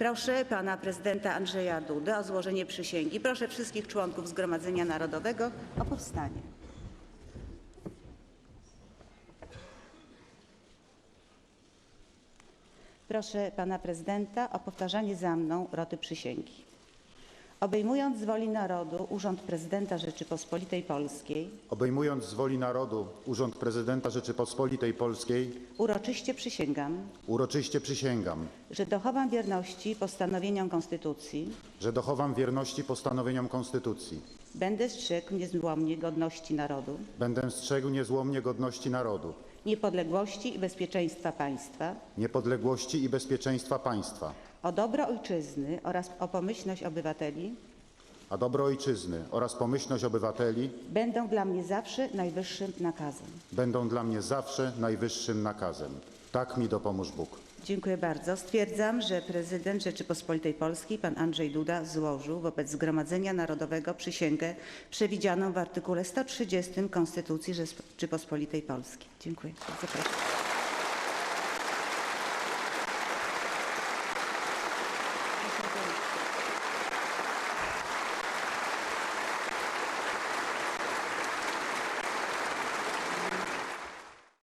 Proszę pana prezydenta Andrzeja Dudę o złożenie przysięgi. Proszę wszystkich członków Zgromadzenia Narodowego o powstanie. Proszę pana prezydenta o powtarzanie za mną roty przysięgi. Obejmując z woli narodu urząd prezydenta Rzeczypospolitej Polskiej, Obejmując z woli narodu urząd prezydenta Rzeczypospolitej Polskiej, uroczyście przysięgam, uroczyście przysięgam, że dochowam wierności postanowieniom Konstytucji, że dochowam wierności postanowieniom Konstytucji, będę strzegł niezłomnie godności narodu, będę strzegł niezłomnie godności narodu, niepodległości i bezpieczeństwa państwa, niepodległości i bezpieczeństwa państwa, o dobro ojczyzny oraz o pomyślność obywateli a dobro ojczyzny oraz pomyślność obywateli będą dla mnie zawsze najwyższym nakazem. będą dla mnie zawsze najwyższym nakazem. Tak mi dopomóż Bóg. Dziękuję bardzo. Stwierdzam, że prezydent Rzeczypospolitej Polskiej, pan Andrzej Duda, złożył wobec Zgromadzenia Narodowego przysięgę przewidzianą w artykule 130 Konstytucji Rzeczypospolitej Polskiej. Dziękuję. Bardzo proszę.